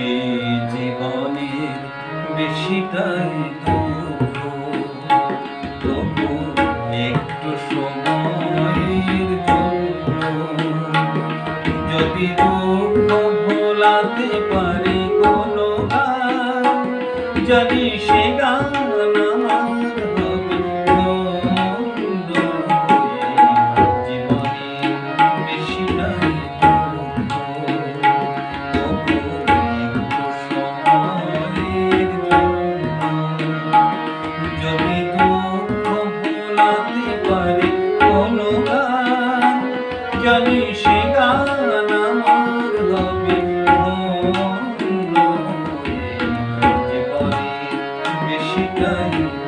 এই বেশি বেশিটাই জানি সে গান আমার হবে জীবনে বেশি টাইম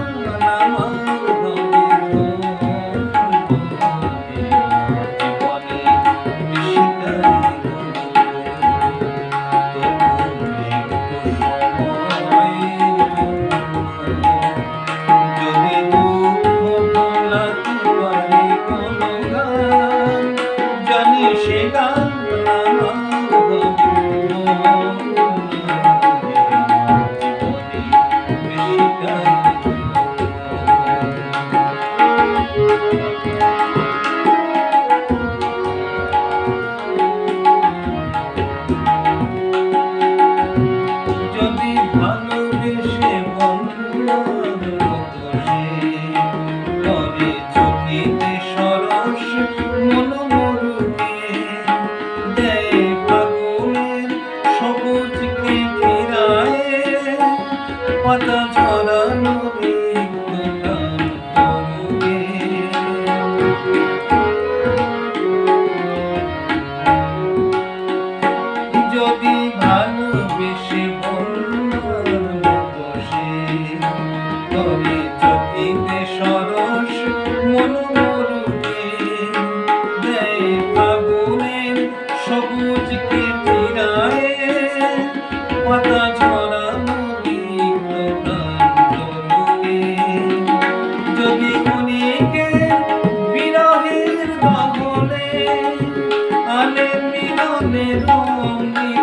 কালে মিলনে রঙিন